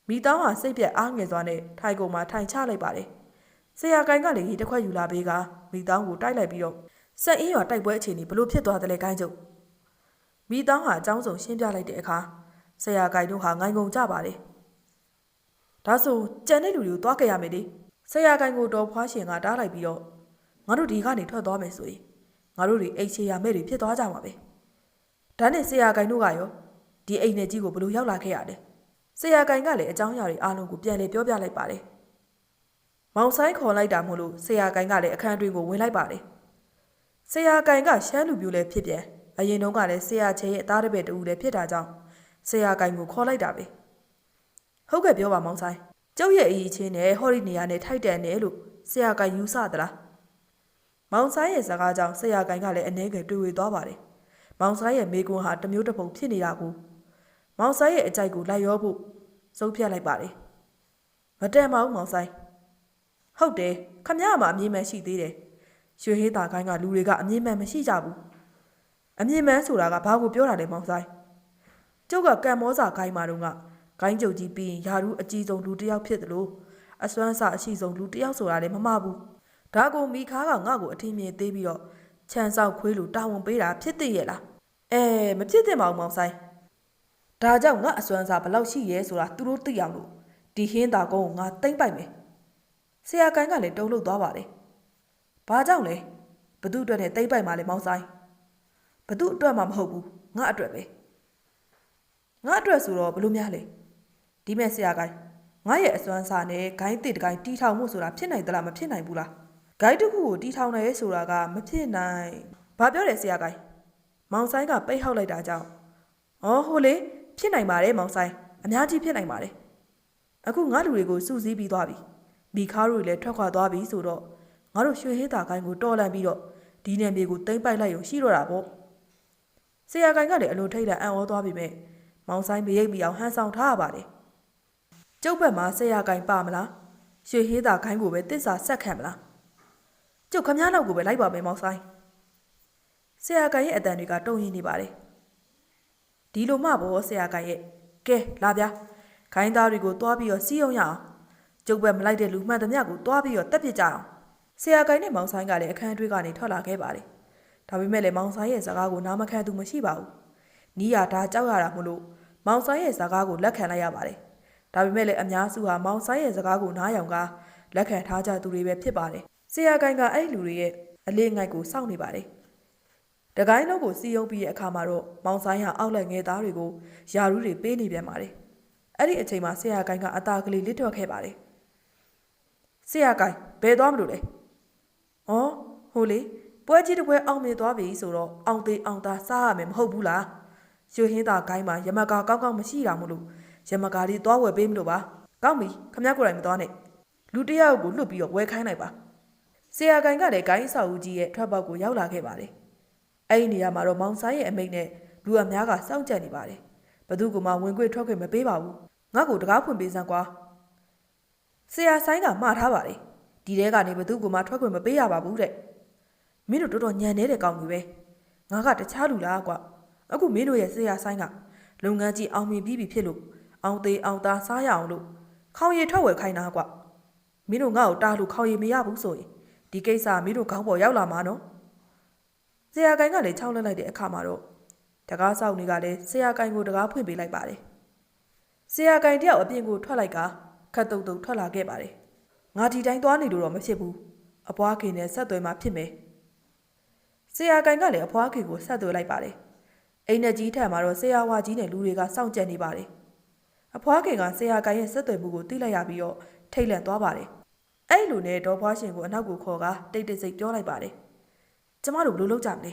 [SPEAKER 1] မိသားဟာစိတ်ပြက်အားငယ်စွာနဲ့ထိုင်ကုန်မှာထိုင်ချလိုက်ပါတယ်။ဆရာကိုင်းကလည်းရေတစ်ခွက်ယူလာပေးကမိသားကိုတိုက်လိုက်ပြီးတော့ဆက်အင်းရွာတိုက်ပွဲအခြေအနေဘလို့ဖြစ်သွားတယ်လဲခိုင်းကျုပ်မိသားဟာအကြောင်းစုံရှင်းပြလိုက်တဲ့အခါဆရာကိုင်တို့ဟာငိုင်ကုန်ကြပါတယ်။ဒါဆိုကြံတဲ့လူတွေကိုသွားကြရမယ်လေ။ ဆရာကိုင်ကိုတော်ဖွားရှင်ကတားလိုက်ပြီးတော့ငါတို့ဒီကနေထွက်သွားမယ်ဆိုရင်ငါတို့တွေအိတ်ချေရမဲ့တွေဖြစ်သွားကြမှာပဲ။ဒါနဲ့ဆရာကိုင်တို့ကရောဒီအိမ်နဲ့ကြီးကိုဘလို့ရောက်လာခဲ့ရလဲ။ဆရာကိုင်ကလည်းအကြောင်းအရာတွေအားလုံးကိုပြန်လည်ပြောပြလိုက်ပါတယ်။မောင်ဆိုင်ခေါ်လိုက်တာမို့လို့ဆရာကိုင်ကလည်းအခန်းတွင်းကိုဝင်လိုက်ပါတယ်။ဆရာကိုင်ကရှမ်းလူမျိုးလည်းဖြစ်ပြန်အရင်တုန်းကလည်းဆရာချေရဲ့အသားတပည့်တူလည်းဖြစ်တာကြောင့်ဆရာကိုင်ကိုခေါ်လိုက်တာပဲဟုတ်ကဲ့ပြောပါမောင်ဆိုင် ကျုပ်ရဲ့အရေးချင်းနဲ့ဟော်ရီနေရာနဲ့ထိုက်တန်တယ်လို့ဆရာကိုင်ယူဆသလားမောင်ဆိုင်ရဲ့စကားကြောင့်ဆရာကိုင်ကလည်းအနေငယ်တွေ့ဝေသွားပါတယ်မောင်ဆိုင်ရဲ့မိကွန်းဟာတစ်မျိုးတစ်ပုံဖြစ်နေတာကိုမောင်ဆိုင်ရဲ့အကြိုက်ကိုလိုက်ရောဖို့စုပ်ပြတ်လိုက်ပါတယ်မတန်ပါဘူးမောင်ဆိုင်ဟုတ်တယ်ခမရမှာအမြင်မှန်ရှိသေးတယ်ရွှေဟေးတာကိုင်းကလူတွေကအမြင်မှန်မရှိကြဘူးအမြင်မှန်ဆိုတာကဘာကိုပြောတာလဲမောင်ဆိုင်ကျုပ်ကကံမောစာခိုင်းမာတော့က ဂိုင်းကျုပ်ကြီးပြီးရင်ယာရုအကြီးဆုံးလူတစ်ယောက်ဖြစ်တယ်လို့အစွမ်းစာအရှိဆုံးလူတစ်ယောက်ဆိုတာလည်းမမှားဘူးဒါကိုမိခါကငါ့ကိုအထင်မြင်သေးပြီးတော့ခြံဆောက်ခွေးလူတာဝန်ပေးတာဖြစ်သိရဲ့လားအဲမဖြစ်သင့်ပါဘူးမောင်ဆိုင်ဒါကြောင့်ငါအစွမ်းစာဘလောက်ရှိရဲဆိုတာသူတို့သိအောင်လို့ဒီဟင်းတာကုန်းကိုငါတိမ့်ပိုက်မယ်ဆရာကိုင်းကလည်းတုံးလို့သွားပါတယ်ဘာကြောင့်လဲဘသူအတွက်နဲ့တိမ့်ပိုက်မှလဲမောင်ဆိုင်ဘသူအတွက်မှမဟုတ်ဘူးငါအတွက်ပဲငါအတွက်ဆိုတော့ဘလို့များလဲ ဒီမဲ့ဆရာကိုင်းငါရဲ့အစွမ်းစာနဲ့ဂိုင်းတစ်တကိုင်းတီထောင်မှုဆိုတာဖြစ်နိုင်သလားမဖြစ်နိုင်ဘူးလားဂိုင်းတစ်ခုကိုတီထောင်နိုင်ရဲဆိုတာကမဖြစ်နိုင်ဘာပြောတယ်ဆရာကိုင်းမောင်ဆိုင်ကပိတ်ဟောက်လိုက်တာကြောင့်ဩဟိုလေဖြစ်နိုင်ပါတယ်မောင်ဆိုင်အများကြီးဖြစ်နိုင်ပါတယ်အခုငါလူတွေကိုစူးစီးပြီးသွားပြီမိခါတို့တွေလည်းထွက်ခွာသွားပြီဆိုတော့ငါတို့ရွှေဟင်းတာကိုင်းကိုတော်လန့်ပြီးတော့ဒီနယ်မြေကိုတိမ့်ပိုက်လိုက်ရုံရှိတော့တာပေါ့ဆရာကိုင်းကလည်းအလိုထိတ်တဲ့အံ့ဩသွားပြီမဲ့မောင်ဆိုင်မရိပ်မိအောင်ဟန်ဆောင်ထားရပါတယ်။ ကျုပ်ဘက်မှာဆရာကင်ပါမလား။ရွှေဟေးတာခိုင်းကိုပဲတစ္ဆာဆက်ခံမလား။ကျုပ်ခမည်းနောက်ကိုပဲလိုက်ပါမယ်မောင်ဆိုင်။ဆရာကင်ရဲ့အတန်တွေကတုံ့ရင်နေပါတယ်။ဒီလိုမှဘောဆရာကင်ရဲ့ကဲလာဗျာ။ခိုင်းသားတွေကိုတွားပြီးတော့စီးအောင်ရအောင်။ကျုပ်ဘက်မလိုက်တဲ့လူမှန်သမျှကိုတွားပြီးတော့တက်ပစ်ကြအောင်။ဆရာကင်နဲ့မောင်ဆိုင်ကလည်းအခန်းတွေးကနေထွက်လာခဲ့ပါတယ်။ဒါပေမဲ့လည်းမောင်ဆိုင်ရဲ့စကားကိုနားမခံသူမရှိပါဘူး။နီးရဒါကြောက်ရတာမို့လို့မောင်ဆိုင်ရဲ့စကားကိုလက်ခံလိုက်ရပါတယ်။ ဒါပေမဲ့လည်းအများစုဟာမောင်ဆိုင်ရဲ့စကားကိုနားယောင်ကလက်ခံထားကြသူတွေပဲဖြစ်ပါတယ်။ဆရာကိုင်ကအဲ့ဒီလူတွေရဲ့အလေးငိုက်ကိုစောင့်နေပါတယ်။တကိုင်းလုံးကိုစီးယုံပြီးတဲ့အခါမှာတော့မောင်ဆိုင်ဟာအောက်လက်ငယ်သားတွေကိုယာရုတွေပေးနေပြန်ပါတယ်။အဲ့ဒီအချိန်မှာဆရာကိုင်ကအตาကလေးလစ်ထွက်ခဲ့ပါတယ်။ဆရာကိုင်ဘယ်သွားမလို့လဲ။အော်ဟိုလေပွဲကြီးတစ်ပွဲအောင်မြင်သွားပြီဆိုတော့အောင်သေးအောင်သားစားရမယ်မဟုတ်ဘူးလား။ရွှေဟင်းသာကိုင်းမှာယမကာကောင်းကောင်းမရှိတာမို့လို့ ယမကာလေးသွားဝယ်ပေးမလို့ပါ။ကောင်းပြီခမရကိုယ်တိုင်မသွားနဲ့။လူတစ်ယောက်ကိုလွတ်ပြီးတော့ဝယ်ခိုင်းလိုက်ပါ။ဆရာကိုင်ကလည်းကိုင်းဆောက်ဦးကြီးရဲ့ထွက်ပေါက်ကိုရောက်လာခဲ့ပါတယ်။အဲ့ဒီနေရာမှာတော့မောင်ဆိုင်ရဲ့အမိတ်နဲ့လူအများကစောင့်ကြံနေပါတယ်။ဘသူကမှဝင်ခွင့်ထွက်ခွင့်မပေးပါဘူး။ငါ့ကိုတကားဖွင့်ပေးစမ်းကွာ။ဆရာဆိုင်ကမှားထားပါတယ်။ဒီတဲကနေဘသူကမှထွက်ခွင့်မပေးရပါဘူးတဲ့။မင်းတို့တော်တော်ညံနေတဲ့ကောင်ကြီးပဲ။ငါကတခြားလူလားကွာ။အခုမင်းတို့ရဲ့ဆရာဆိုင်ကလုပ်ငန်းကြီးအောင်မြင်ပြီးပြီဖြစ်လို့ အောင်သေးအောင်သားစားရအောင်လို့ခေါင်ရည်ထွက်ဝယ်ခိုင်းတာကွာ။မင်းတို့ငါ့ကိုတားလို့ခေါင်ရည်မရဘူးဆိုရင်ဒီကိစ္စမင်းတို့ခေါင်းပေါ်ရောက်လာမှာနော်။ဆရာကိုင်ကလည်းချောင်းလက်လိုက်တဲ့အခါမှာတော့တကားဆောင်တွေကလည်းဆရာကိုင်ကိုတကားဖွင့်ပေးလိုက်ပါတယ်။ဆရာကိုင်တယောက်အပြင်ကိုထွက်လိုက်ကခတ်တုတ်တုတ်ထွက်လာခဲ့ပါတယ်။ငါဒီတိုင်းသွားနေလို့တော့မဖြစ်ဘူး။အပွားခင်နဲ့ဆက်သွယ်မှဖြစ်မယ်။ဆရာကိုင်ကလည်းအဖွားခင်ကိုဆက်သွယ်လိုက်ပါတယ်။အိမ်နဲ့ကြီးထံမှာတော့ဆရာဝါကြီးနဲ့လူတွေကစောင့်ကြံနေပါတယ်။ အဖွားခင်ကဆရာကိုင်ရဲ့ဆက်သွယ်မှုကိုသိလိုက်ရပြီးတော့ထိတ်လန့်သွားပါတယ်အဲ့လိုနဲ့ဒေါ်ဖွားရှင်ကိုအနောက်ကိုခေါ်ကတိတ်တိတ်စိတ်ပြောလိုက်ပါတယ်ကျမတို့ဘယ်လိုလုပ်ကြမလဲ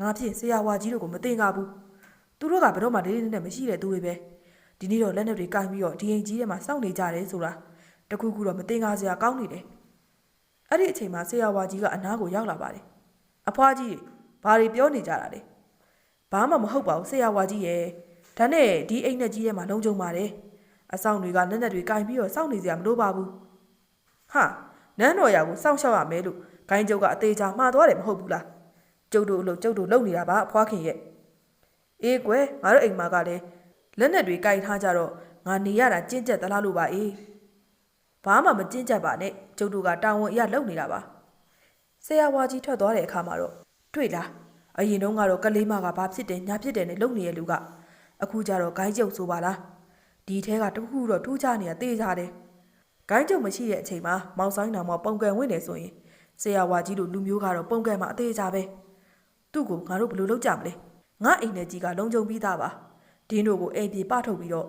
[SPEAKER 1] ငါဖြင့်ဆရာဝါကြီးတို့ကိုမသိငါဘူးသူတို့ကဘယ်တော့မှဒိဒိနဲ့မရှိတဲ့သူတွေပဲဒီနေ့တော့လက်နဲ့တွေကင်ပြီးတော့ဒီအိမ်ကြီးထဲမှာစောင့်နေကြတယ်ဆိုတာတခုခုတော့မသိငါစရာကောင်းနေတယ်အဲ့ဒီအချိန်မှာဆရာဝါကြီးကအနားကိုရောက်လာပါတယ်အဖွားကြီးဘာတွေပြောနေကြတာလဲဘာမှမဟုတ်ပါဘူးဆရာဝါကြီးရဲ့ ဒါနဲ့ဒီအိမ်နဲ့ကြီးထဲမှာလုံးကြုံပါတယ်အဆောင်တွေကလက်နဲ့တွေကင်ပြီးတော့စောင့်နေကြမလို့ပါဘူးဟာနန်းတော်ရာကိုစောင့်ရှောက်ရမယ်လို့ဂိုင်းကျုပ်ကအသေးချာမှားသွားတယ်မဟုတ်ဘူးလားကျုပ်တို့အလို့ကျုပ်တို့လုံနေတာပါအဖွားခင်ရဲ့အေးကွယ်ငါတို့အိမ်မှာကလည်းလက်နဲ့တွေကင်ထားကြတော့ငါနေရတာကျင့်ကြက်သလားလို့ပါအေးဘာမှမကျင့်ကြက်ပါနဲ့ကျုပ်တို့ကတာဝန်အရလုံနေတာပါဆရာဝါကြီးထွက်သွားတဲ့အခါမှာတော့တွေ့လားအရင်တုန်းကတော့ကလေးမကဘာဖြစ်တယ်ညာဖြစ်တယ်နဲ့လုံနေတဲ့လူက အခုကျတော့ဂိုင်းကျုပ်ဆိုပါလားဒီထဲကတခုခုတော့ထူးခြားနေတာသိကြတယ်ဂိုင်းကျုပ်မရှိတဲ့အချိန်မှာမောင်ဆိုင်တော်မှာပုံကန်ဝင်နေဆိုရင်ဆရာဝါကြီးတို့လူမျိုးကတော့ပုံကန်မှာအသေးကြပဲသူ့ကိုငါတို့ဘယ်လိုလုပ်ကြမလဲငါအိမ်ထဲကြီးကလုံခြုံပြီးသားပါဒင်းတို့ကိုအိမ်ပြေပထုတ်ပြီးတော့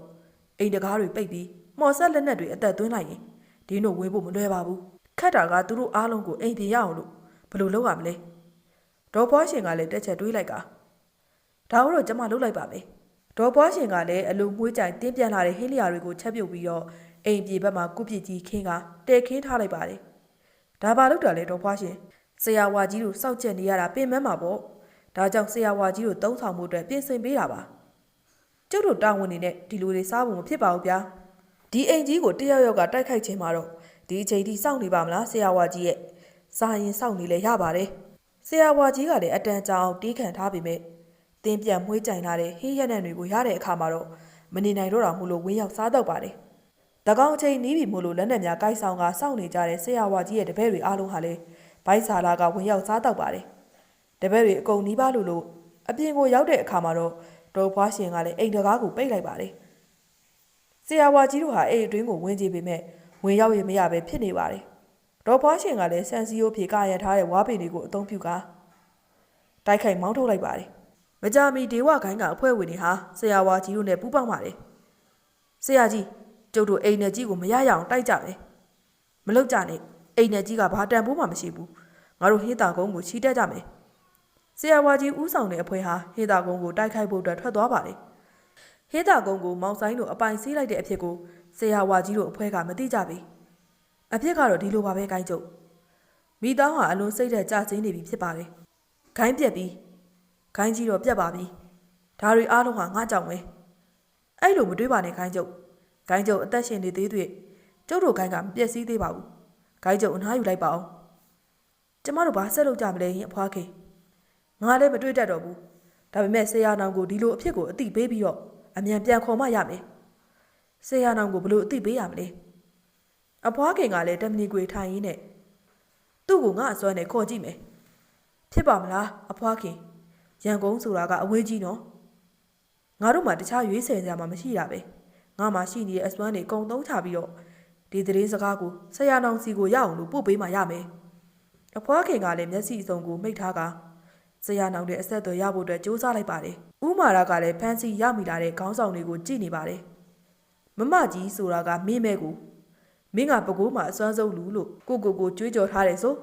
[SPEAKER 1] အိမ်တကားတွေပိတ်ပြီးမော်ဆက်လက်နက်တွေအသက်သွင်းလိုက်ရင်ဒင်းတို့ဝင်ဖို့မလွယ်ပါဘူးခက်တာကသူတို့အားလုံးကိုအိမ်ပြေရအောင်လို့ဘယ်လိုလုပ်ရမလဲဒေါ်ပွားရှင်ကလည်းတက်ချက်တွေးလိုက်ကဒါတော့ကျမလုပ်လိုက်ပါမယ် ဒေါ်ပွားရှင်ကလည်းအလိုမွှေးကြိုင်တင်းပြန်လာတဲ့ဟင်းလျာတွေကိုချက်ပြုတ်ပြီးတော့အိမ်ပြေဘက်မှာကုပစ်ကြီးခင်းကတဲခင်းထားလိုက်ပါတယ်ဒါပါလို့တာလေဒေါ်ပွားရှင်ဆရာဝါကြီးတို့စောက်ချက်နေရတာပင်မမှာပေါ့ဒါကြောင့်ဆရာဝါကြီးတို့တုံးဆောင်မှုအတွက်ပြင်ဆင်ပေးတာပါကျုပ်တို့တာဝန်နေနဲ့ဒီလိုတွေစားဖို့မဖြစ်ပါဘူးဗျာဒီအိမ်ကြီးကိုတယောက်ယောက်ကတိုက်ခိုက်ခြင်းမှာတော့ဒီအချိန်ထိစောင့်နေပါမလားဆရာဝါကြီးရဲ့စားရင်စောင့်နေလဲရပါတယ်ဆရာဝါကြီးကလည်းအတန်ကြာအောင်တီးခံထားပေမဲ့ တင်းပြန်မွှေးကြိုင်လာတဲ့ဟင်းရက်နံတွေကိုရတဲ့အခါမှာတော့မနေနိုင်တော့တာမို့လို့ဝင်းရောက်စားတော့ပါတယ်။တကောင်အချိန်နီးပြီမို့လို့လက်နက်များကိုက်ဆောင်ကစောင့်နေကြတဲ့ဆရာဝါကြီးရဲ့တပည့်တွေအားလုံးဟာလည်းဘိုက်ဆာလာကဝင်းရောက်စားတော့ပါတယ်။တပည့်တွေအကုန်နီးပါလို့လို့အပြင်ကိုရောက်တဲ့အခါမှာတော့ဒေါ်ဖွားရှင်ကလည်းအိမ်တကားကိုပိတ်လိုက်ပါတယ်။ဆရာဝါကြီးတို့ဟာအိမ်အတွင်းကိုဝင်ကြည့်ပေမဲ့ဝင်ရောက်ရမရပဲဖြစ်နေပါတယ်။ဒေါ်ဖွားရှင်ကလည်းဆန်စီယိုဖြေကရထားတဲ့ဝါပင်တွေကိုအသုံးပြုကာတိုက်ခိုက်မောင်းထုတ်လိုက်ပါတယ်။ မကြမီဒေဝခိုင်းကအဖွဲဝင်တွေဟာဆရာဝါကြီးတို့နဲ့ပူးပေါင်းပါတယ်။ဆရာကြီးကျုပ်တို့အိမ်နယ်ကြီးကိုမရရအောင်တိုက်ကြမယ်။မလုပ်ကြနဲ့အိမ်နယ်ကြီးကဘာတန်ဖိုးမှမရှိဘူး။ငါတို့ဟင်းတာကုန်းကိုချီတက်ကြမယ်။ဆရာဝါကြီးဦးဆောင်တဲ့အဖွဲဟာဟင်းတာကုန်းကိုတိုက်ခိုက်ဖို့အတွက်ထွက်သွားပါတယ်။ဟင်းတာကုန်းကိုမောင်ဆိုင်တို့အပိုင်စီးလိုက်တဲ့အဖြစ်ကိုဆရာဝါကြီးတို့အဖွဲကမသိကြဘူး။အဖြစ်ကတော့ဒီလိုပါပဲဂိုင်းကျုပ်မိသားဟာအလွန်စိတ်သက်ကြစင်းနေပြီဖြစ်ပါတယ်ဂိုင်းပြက်ပြီး ဂိုင်းကြီးတော့ပြက်ပါပြီဒါတွေအားလုံးဟာငါကြောင့်ပဲအဲ့လိုမတွေးပါနဲ့ဂိုင်းကျုပ်ဂိုင်းကျုပ်အသက်ရှင်နေသေးသေးကျုပ်တို့ဂိုင်းကမပြက်စီးသေးပါဘူးဂိုင်းကျုပ်အနားယူလိုက်ပါအောင်ကျမတို့ဘာဆက်လုပ်ကြမလဲရင်အဖွားခင်ငါလည်းမတွေးတတ်တော့ဘူးဒါပေမဲ့ဆေးရနောင်ကိုဒီလိုအဖြစ်ကိုအတိပေးပြီးတော့အမြန်ပြန်ခေါ်မှရမယ်ဆေးရနောင်ကိုဘယ်လိုအတိပေးရမလဲအဖွားခင်ကလည်းတမနီကွေထိုင်ရင်းနဲ့သူ့ကိုငါအစွမ်းနဲ့ခေါ်ကြည့်မယ်ဖြစ်ပါမလားအဖွားခင် ရန်ကုန်ဆိုတာကအဝေးကြီးနော်ငါတို့မှတခြားရွေးဆယ်စရာမှမရှိတာပဲငါမှရှိနေတဲ့အစွမ်းတွေအကုန်သုံးချပြီးတော့ဒီသတင်းစကားကိုဆရာနောင်စီကိုရအောင်လို့ပို့ပေးမှရမယ်အဖွားခင်ကလည်းမျက်စိအစုံကိုမိတ်ထားကဆရာနောင်တဲ့အဆက်အသွယ်ရဖို့အတွက်စူးစမ်းလိုက်ပါတယ်ဥမာရကလည်းဖန်စီရမိလာတဲ့ခေါင်းဆောင်တွေကိုကြည့်နေပါတယ်မမကြီးဆိုတာကမင်းမဲကိုမင်းကပကိုးမှာအစွမ်းဆုံးလူလို့ကိုကိုကိုကြွေးကြော်ထားတယ်ဆို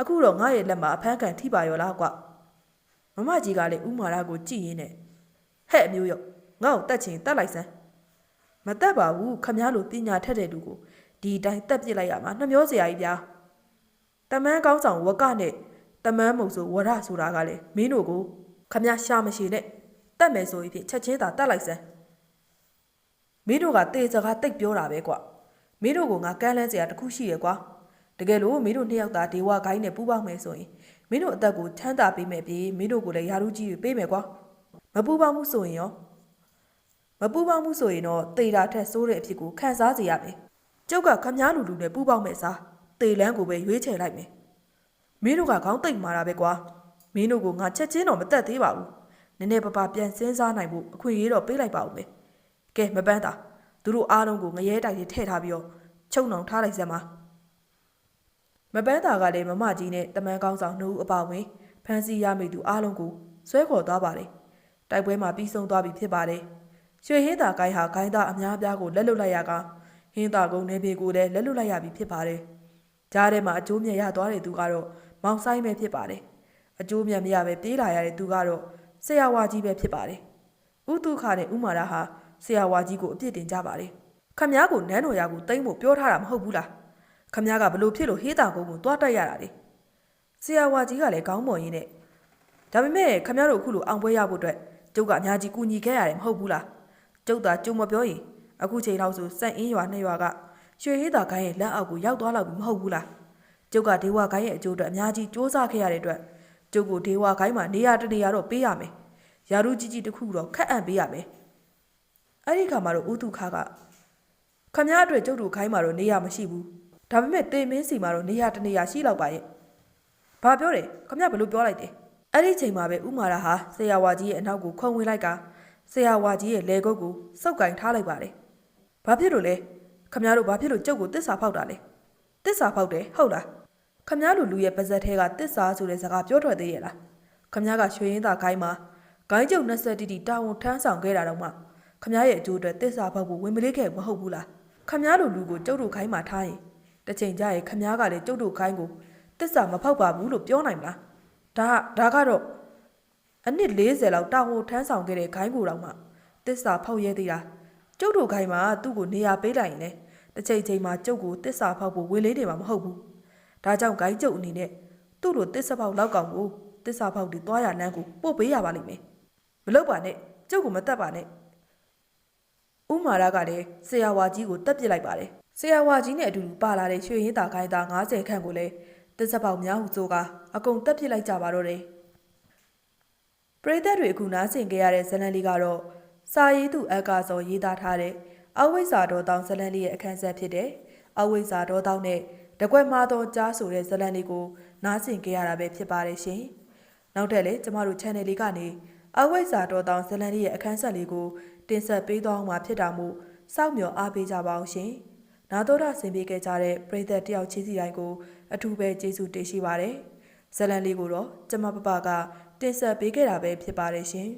[SPEAKER 1] အခုတော့ငါရဲ့လက်မှာအဖမ်းခံထိပါရောလားကွ မမကြီးကလည်းဥမာရကိုကြည့်ရင်းနဲ့ဟဲ့အမျိုးရောငါ့ကိုတတ်ချင်တတ်လိုက်စမ်းမတတ်ပါဘူးခမားလိုပညာထက်တဲ့လူကိုဒီအတိုင်းတက်ပစ်လိုက်ရမှာနှမျောစရာကြီးဗျာတမန်းကောင်းဆောင်ဝကနဲ့တမန်းမုံဆိုဝရဆိုတာကလည်းမင်းတို့ကိုခမားရှာမရှိနဲ့တတ်မယ်ဆိုရင်ဖြင့်ချက်ချင်းသာတတ်လိုက်စမ်းမင်းတို့ကတေစကားတိတ်ပြောတာပဲကွာမင်းတို့ကငါကမ်းလန်းစရာတစ်ခုရှိရယ်ကွာတကယ်လို့မင်းတို့နှစ်ယောက်သားဒေဝဂိုင်းနဲ့ပူးပေါင်းမယ်ဆိုရင် မင်းတို့အသက်ကိုချမ်းသာပေးမယ်ပြေမင်းတို့ကိုလည်းယာရုကြီးတွေပေးမယ်ကွာမပူးပေါင်းမှုဆိုရင်ရောမပူးပေါင်းမှုဆိုရင်တော့တေတာထက်ဆိုးတဲ့အဖြစ်ကိုခံစားစေရမယ်ကျုပ်ကခမားလူလူနဲ့ပူးပေါင်းမယ်စားတေလန်းကိုပဲရွေးချယ်လိုက်မယ်မင်းတို့ကခေါင်းတိတ်မာတာပဲကွာမင်းတို့ကငါချက်ချင်းတော့မတက်သေးပါဘူးနည်းနည်းပါးပါးပြန်စင်းစားနိုင်ဖို့အခွင့်အရေးတော့ပေးလိုက်ပါဦးမယ်ကဲမပန်းတာသူတို့အားလုံးကိုငရဲတိုက်တွေထည့်ထားပြီးတော့ချုပ်နှောင်ထားလိုက်စမ်းပါ မပန်းတာကလည်းမမကြီးနဲ့တမန်ကောင်းဆောင်နှုတ်အပါဝင်ဖန်စီရမိသူအားလုံးကိုဆွဲခေါ်သွားပါတယ်တိုက်ပွဲမှာပြီးဆုံးသွားပြီဖြစ်ပါတယ်ရွှေဟင်းသာကိုင်းဟာဂိုင်းသားအများအပြားကိုလက်လွတ်လိုက်ရကဟင်းသာကုန်းနေပေကိုလည်းလက်လွတ်လိုက်ရပြီဖြစ်ပါတယ်ကြားထဲမှာအကျိုးမြတ်ရသွားတဲ့သူကတော့မောင်ဆိုင်ပဲဖြစ်ပါတယ်အကျိုးမြတ်မရပဲပြေးလာရတဲ့သူကတော့ဆရာဝါကြီးပဲဖြစ်ပါတယ်ဥတုခနဲ့ဥမာရဟာဆရာဝါကြီးကိုအပြစ်တင်ကြပါတယ်ခမ ्या ကိုနန်းတော်ရကိုတိမ့်ဖို့ပြောထားတာမဟုတ်ဘူးလား ခမ ्या ကဘလို့ဖြစ်လို့ဟေးတာကုန်းကိုတွားတက်ရတာလေဆရာဝါကြီးကလည်းကောင်းမွန်ရင်းနဲ့ဒါပေမဲ့ခမရတို့အခုလိုအောင်ပွဲရဖို့အတွက်ကျုပ်ကအများကြီးကူညီခဲ့ရတယ်မဟုတ်ဘူးလားကျုပ်သာကျုံမပြောရင်အခုချိန်လောက်ဆိုစက်အင်းရွာနှစ်ရွာကရွှေဟေးသာခိုင်းရဲ့လက်အောက်ကိုရောက်သွားလောက်ပြီမဟုတ်ဘူးလားကျုပ်ကဒေဝခိုင်းရဲ့အကျိုးအတွက်အများကြီးစူးစမ်းခဲ့ရတဲ့အတွက်ကျုပ်ကိုဒေဝခိုင်းမှာနေရာတနေရာတော့ပေးရမယ်ယာရုကြီးကြီးတစ်ခုတော့ခက်အံ့ပေးရမယ်အဲ့ဒီခါမှာတော့ဥတုခါကခမရအတွက်ကျုပ်တို့ခိုင်းမှာတော့နေရာမရှိဘူး ဒါပေမဲ့တေမင်းစီမှာတော့နေရာတနေရာရှိလောက်ပါရဲ့။ဘာပြောတယ်။ခမရဘလို့ပြောလိုက်တယ်။အဲ့ဒီချိန်မှာပဲဥမာရာဟာဆရာဝါကြီးရဲ့အနောက်ကိုခုံဝင်လိုက်ကဆရာဝါကြီးရဲ့လေကုတ်ကိုစုပ်ကင်ထားလိုက်ပါတယ်။ဘာဖြစ်လို့လဲ။ခမရတို့ဘာဖြစ်လို့ကြုတ်ကိုတစ္ဆာဖောက်တာလဲ။တစ္ဆာဖောက်တယ်ဟုတ်လား။ခမရတို့လူရဲ့ပါဇက်ထဲကတစ္ဆာဆိုတဲ့စကားပြောထွက်သေးရဲ့လား။ခမရကရွှေရင်သာခိုင်းမှာဂိုင်းကျုပ်20တီတီတာဝန်ထမ်းဆောင်ခဲ့တာတော့မှခမရရဲ့အကျိုးအတွက်တစ္ဆာဖောက်ဖို့ဝင်မလေးခဲ့မဟုတ်ဘူးလား။ခမရတို့လူကိုကျုပ်တို့ခိုင်းမှာထားရင် တစ်ချိန်ကျရင်ခမရကလည်းကျုပ်တို့ခိုင်းကိုတစ္ဆာမဖောက်ပါဘူးလို့ပြောနိုင်မလားဒါဒါကတော့အနစ်40လောက်တာဝန်ထမ်းဆောင်ခဲ့တဲ့ခိုင်းကိုတော့မှတစ္ဆာဖောက်ရဲသေးတာကျုပ်တို့ခိုင်းမှာသူ့ကိုနေရာပေးလိုက်ရင်လေတစ်ချိန်ချိန်မှာကျုပ်ကိုတစ္ဆာဖောက်ဖို့ဝေလေးနေမှာမဟုတ်ဘူးဒါကြောင့်ခိုင်းကျုပ်အနေနဲ့သူ့လိုတစ္ဆာဖောက်လောက်ကောင်ကိုတစ္ဆာဖောက်ဒီသွားရလမ်းကိုပို့ပေးရပါလိမ့်မယ်မလုပ်ပါနဲ့ကျုပ်ကိုမတတ်ပါနဲ့ဥမာရကလည်းဆရာဝါကြီးကိုတက်ပစ်လိုက်ပါတယ် ဆရာဝါကြီးနဲ့အတူတူပါလာတဲ့ရွှေရင်တာခိုင်းသား90ခန့်ကိုလည်းတစ်စက်ပေါက်များဟုဆိုကအကုန်တက်ပစ်လိုက်ကြပါတော့တယ်ပရိသတ်တွေအခုနားဆင်ကြရတဲ့ဇလန်လေးကတော့စာရေးသူအကာစောရေးသားထားတဲ့အဝိဇ္ဇာတော်တောင်ဇလန်လေးရဲ့အခန်းဆက်ဖြစ်တဲ့အဝိဇ္ဇာတော်တောင်နဲ့တကွက်မာတော်ကြားဆိုတဲ့ဇလန်လေးကိုနားဆင်ကြရတာပဲဖြစ်ပါတယ်ရှင်နောက်ထပ်လည်းကျမတို့ channel လေးကနေအဝိဇ္ဇာတော်တောင်ဇလန်လေးရဲ့အခန်းဆက်လေးကိုတင်ဆက်ပေးသွားမှာဖြစ်တာမို့စောင့်မျှော်အားပေးကြပါအောင်ရှင် နာတော်တာဆင်ပေးခဲ့ကြတဲ့ပရိသတ်တယောက်ချင်းစီတိုင်းကိုအထူးပဲကျေးဇူးတင်ရှိပါတယ်ဇလန်လေးကိုတော့ကျမပပကတင်ဆက်ပေးခဲ့တာပဲဖြစ်ပါတယ်ရှင်